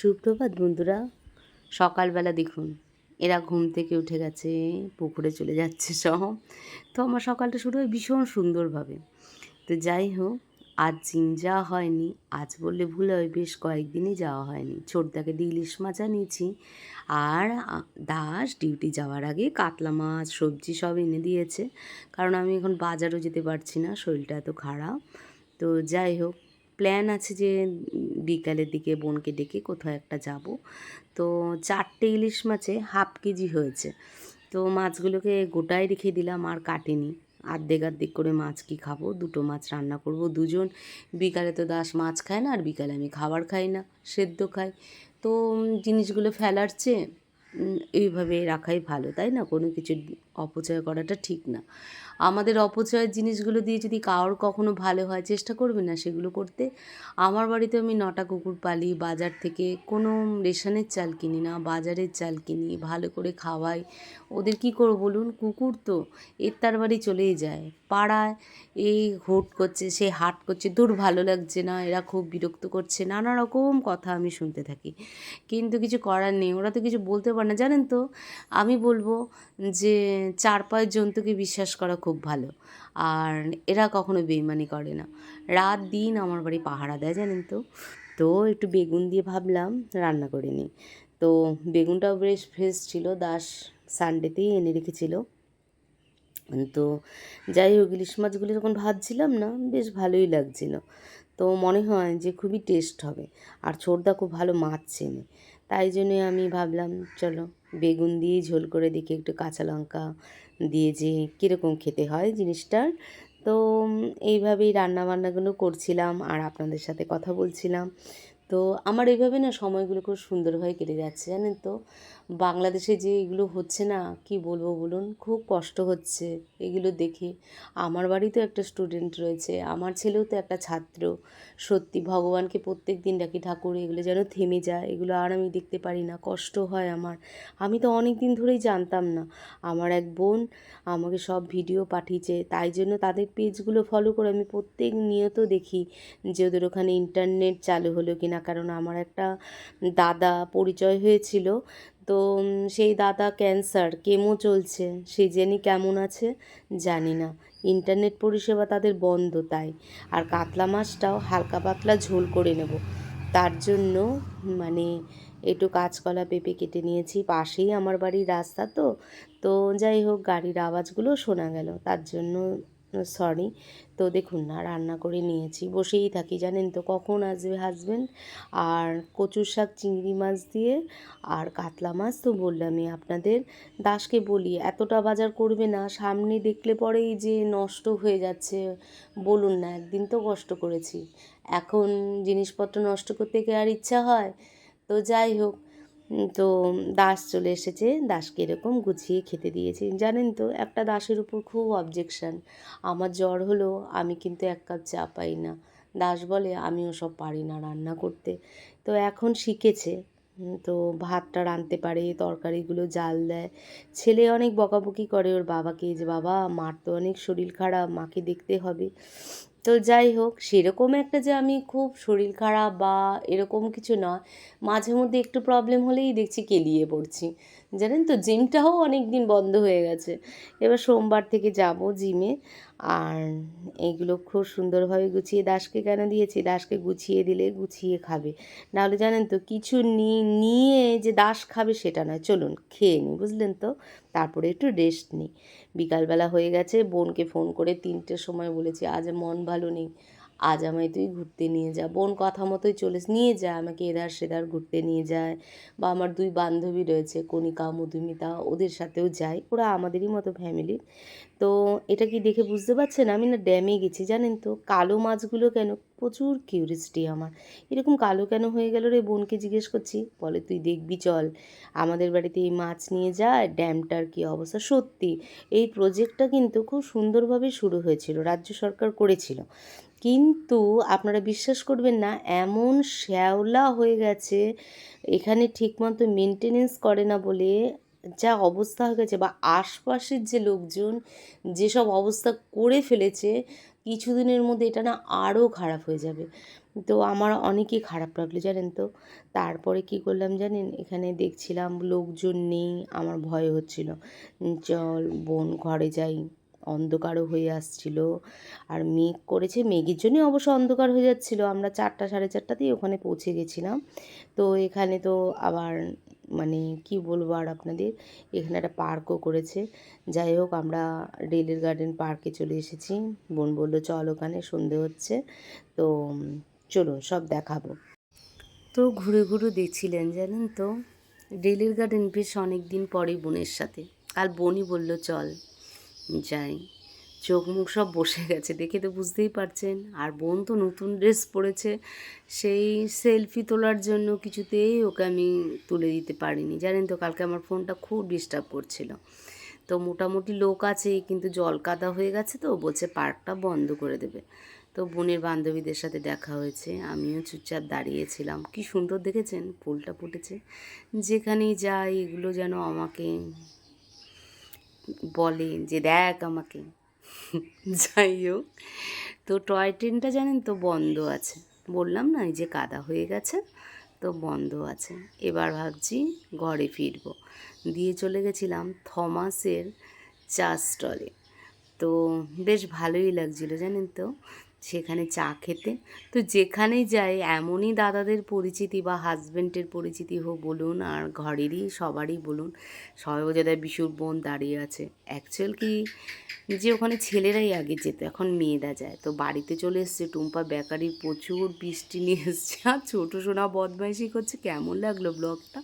সুপ্রভাত বন্ধুরা, সকালবেলা দেখুন, এরা ঘুম থেকে উঠে গেছে, পুকুরে চলে যাচ্ছে সব। তো আমার সকালটা শুরু হয় ভীষণ সুন্দরভাবে। তো যাই হোক, আজ জিম যাওয়া হয়নি, আজ বললে ভুল হয়, বেশ কয়েকদিনই যাওয়া হয়নি। ছোটদাকে দিয়ে ইলিশ মাছ আনিয়েছি, আর দাস ডিউটি যাওয়ার আগে কাতলা মাছ, সবজি সব এনে দিয়েছে। কারণ আমি এখন বাজারও যেতে পারছি না, শরীরটা এত খারাপ। তো যাই হোক প্ল্যান আছে যে বিকালের দিকে বোনকে ডেকে কোথাও একটা যাব। তো চারটে ইলিশ মাছে হাফ কেজি হয়েছে। তো মাছগুলোকে গোটায় রেখে দিলাম আর কাটেনি। আর্ধেক আর্ধেক করে মাছ কি খাব? দুটো মাছ রান্না করব দুজন। বিকালে তো দাস মাছ খায় না আর বিকালে আমি খাবার খাই না, সেদ্ধ খাই। তো জিনিসগুলো ফেলার চেয়ে এইভাবে রাখাই ভালো, তাই না? কোনো কিছু অপচয় করাটা ঠিক না। আমাদের অপচয়ের জিনিসগুলো দিয়ে যদি কারোর কখনো ভালো হয়, চেষ্টা করবে না সেগুলো করতে। আমার বাড়িতে আমি নটা কুকুর পালি, বাজার থেকে কোনো রেশনের চাল কিনি না, বাজারের চাল কিনি, ভালো করে খাওয়াই। ওদের কি করব বলুন? কুকুর তো এর তার বাড়ি চলেই যায়। পাড়ায় এই হুট করছে, সে হাট করছে, দূর ভালো লাগছে না, এরা খুব বিরক্ত করছে, নানা রকম কথা আমি শুনতে থাকি। কিন্তু কিছু করার নেই, ওরা তো কিছু বলতে পারে না। জানেন তো, আমি বলব যে চার পায়ের জন্তুকে বিশ্বাস করা খুব ভালো। আর এরা কখনো বেইমানি করে না। রাত দিন আমার বাড়ি পাহারা দেয়, জানেন তো? তো একটু বেগুন দিয়ে ভাবলাম রান্না করে নিই। তো বেগুনটাও বেশ ফ্রেশ ছিল, দাস সানডেতেই এনে রেখেছিল। তো যাই হোক, ইলিশ মাছগুলো যখন ভাজছিলাম না, বেশ ভালোই লাগছিল। তো মনে হয় যে খুবই টেস্ট হবে। আর ছোটদা খুব ভালো মাছ চেনে। তাই জন্যে আমি ভাবলাম, চলো বেগুন দিয়ে ঝোল করে দেখি, একটু কাঁচা লঙ্কা দিয়ে যে কীরকম খেতে হয় জিনিসটার। তো এইভাবেই রান্নাবান্নাগুলো করছিলাম আর আপনাদের সাথে কথা বলছিলাম। তো আমার এইভাবে না সময়গুলো খুব সুন্দরভাবে কেটে যাচ্ছে, জানেন তো? বাংলাদেশে যে এগুলো হচ্ছে না, কি বলব বলুন? খুব কষ্ট হচ্ছে এগুলো দেখে। আমার বাড়িতেও একটা স্টুডেন্ট রয়েছে, আমার ছেলেও তো একটা ছাত্র। সত্যি ভগবানকে প্রত্যেক দিন ডাকি, ঠাকুর, এগুলো যেন থেমে যায়, এগুলো আর আমি দেখতে পারি না, কষ্ট হয় আমার। আমি তো অনেক দিন ধরেই জানতাম না। আমার এক বোন আমাকে সব ভিডিও পাঠিয়েছে, তাই জন্য তাদের পেজগুলো ফলো করে আমি প্রত্যেক নিয়ত দেখি যে ওদের ওখানে ইন্টারনেট চালু হলো কি না কারণ আমার একটা দাদা পরিচয় হয়েছিল। তো সেই দাদা ক্যান্সার, কেমো চলছে, সে জেনি কেমন আছে জানি না। ইন্টারনেট পরিষেবা তাদের বন্ধ তাই। আর কাতলা মাছটাও হালকা পাতলা ঝোল করে নেব। তার জন্য মানে একটু কাঁচকলা পেঁপে কেটে নিয়েছি। পাশেই আমার বাড়ির রাস্তা তো। তো যাই হোক, গাড়ির আওয়াজগুলো শোনা গেল। তার জন্য সরি তো দেখুন না, রান্না করে নিয়েছি, বসেই থাকি, জানেন তো কখন আসবে হাজবেন্ড আর কচুর শাক, চিংড়ি মাছ দিয়ে আর কাতলা মাছ তো বললামই আপনাদের। দাসকে বলি, এতটা বাজার করবে না, সামনে দেখলে পরেই যে নষ্ট হয়ে যাচ্ছে। বলুন না, একদিন তো কষ্ট করেছি। এখন জিনিসপত্র নষ্ট করতে কি আর ইচ্ছা হয়? তো যাই হোক তো দাস চলে এসেছে। দাসকে এরকম গুছিয়ে খেতে দিয়েছি। জানেন তো, একটা দাসের উপর খুব অবজেকশন আমার জ্বর হলো, আমি কিন্তু এক কাপ চা পাই না। দাস বলে আমি ওসব পারি না রান্না করতে। তো এখন শিখেছে। তো ভাতটা রাঁধতে পারে, তরকারিগুলো জাল দেয়। ছেলে অনেক বকাবকি করে ওর বাবাকে যে, বাবা, মার তো অনেক শরীর খারাপ, মাকে দেখতে হবে। তো যাই হোক, সেরকম একটা যে আমি খুব শরীর খারাপ বা এরকম কিছু নয় মাঝে মধ্যে একটু প্রবলেম হলেই দেখছি কেলিয়ে পড়ছি। জানেন তো জিমটাও অনেক দিন বন্ধ হয়ে গেছে। এবার সোমবার থেকে যাব জিমে আর এইগুলো খুব সুন্দরভাবে গুছিয়ে দাসকে কেন দিয়েছি? দাসকে গুছিয়ে দিলে গুছিয়ে খাবে। নাহলে জানেন তো, কিছু নিয়ে যে দাস খাবে সেটা নয়। চলুন, খেয়ে নিই, বুঝলেন তো? তারপরে একটু রেস্ট নিই। বিকালবেলা হয়ে গেছে, বোনকে ফোন করে তিনটের সময় বলেছি, আজ মন ভালো নেই। আজ আমায় তুই ঘুরতে নিয়ে যা। বোন কথা মতোই চলে নিয়ে যায় আমাকে, এধার সেধার ঘুরতে নিয়ে যায়। বা আমার দুই বান্ধবী রয়েছে, কণিকা, মধুমিতা, ওদের সাথেও যাই। ওরা আমাদেরই মতো ফ্যামিলি তো এটা কি দেখে বুঝতে পারছেন? আমি না ড্যামে গেছি, জানেন তো? কালো মাছগুলো কেন? প্রচুর কিউরিয়াসিটি আমার। এরকম কালো কেন হয়ে গেল রে বোনকে জিজ্ঞেস করছি? বলে, তুই দেখবি, চল। আমাদের বাড়িতে এই মাছ নিয়ে যায় ড্যামটার কী অবস্থা? সত্যি, এই প্রজেক্টটা কিন্তু খুব সুন্দরভাবে শুরু হয়েছিল, রাজ্য সরকার করেছিল। কিন্তু আপনারা বিশ্বাস করবেন না, এমন শ্যাওলা হয়ে গেছে, এখানে ঠিকমতো মেনটেনেন্স করে না বলে যা অবস্থা হয়ে গেছে বা আশপাশের যে লোকজন যেসব অবস্থা করে ফেলেছে, কিছুদিনের মধ্যে এটা না আরও খারাপ হয়ে যাবে। তো আমার অনেকই খারাপ লাগল জানেন তো? তারপরে কি করলাম জানেন? এখানে দেখছিলাম লোকজন নেই, আমার ভয় হচ্ছিল। চল বোন ঘরে যাই। অন্ধকারও হয়ে আসছিল। আর মেঘ করেছে, মেঘের জন্যই অবশ্য অন্ধকার হয়ে যাচ্ছিল। আমরা চারটা, সাড়ে চারটাতেই ওখানে পৌঁছে গেছিলাম। তো এখানে তো আবার মানে কি বলব আর আপনাদের, এখানে একটা পার্কও করেছে। যাই হোক, আমরা রেলের গার্ডেন পার্কে চলে এসেছি। বোন বলল, চল ওখানে, সন্ধে হচ্ছে। তো চলুন, সব দেখাবো। তো ঘুরে ঘুরে দেখছিলেন জানেন তো? রেলের গার্ডেন বেশ অনেক দিন পরে বোনের সাথে। কাল বোনই বলল, চল। যাই, চোখ মুখ সব বসে গেছে, দেখে তো বুঝতেই পারছেন। আর বোন তো নতুন ড্রেস পরেছে, সেই সেলফি তোলার জন্য কিছুতেই ওকে আমি তুলে দিতে পারিনি। জানেন তো, কালকে আমার ফোনটা খুব ডিস্টার্ব করছিল। তো মোটামুটি লোক আছে কিন্তু জল কাদা হয়ে গেছে তো, বলছে পার্কটা বন্ধ করে দেবে। তো বোনের বান্ধবীদের সাথে দেখা হয়েছে, আমিও চুপচাপ দাঁড়িয়েছিলাম। কি সুন্দর দেখেছেন? ফুলটা ফুটেছে। যেখানেই যাই, এগুলো যেন আমাকে বলে যে দেখ আমাকে। যাই হোক, তো টয় ট্রেনটা জানেন তো বন্ধ আছে। বললাম না, এই যে কাদা হয়ে গেছে, তো বন্ধ আছে। এবার ভাবছি ঘরে ফিরব। দিয়ে চলে গেছিলাম থমাসের চা স্টলে। তো বেশ ভালোই লাগছিল জানেন তো। সেখানে চা খেতে। তো যেখানেই যাই, এমনই দাদাদের পরিচিতি বা হাজব্যান্ডের পরিচিতি হোক বলুন আর ঘরেরই সবারই বলুন যায় বিশুর বোন দাঁড়িয়ে আছে। অ্যাকচুয়াল কি, যে ওখানে ছেলেরাই আগে যেত, এখন মেয়েরা যায়। তো বাড়িতে চলে এসছে, টুম্পা বেকারির প্রচুর বৃষ্টি নিয়ে এসছে। আর ছোটো সোনা বদমাইশি করছে, কেমন লাগল ব্লগটা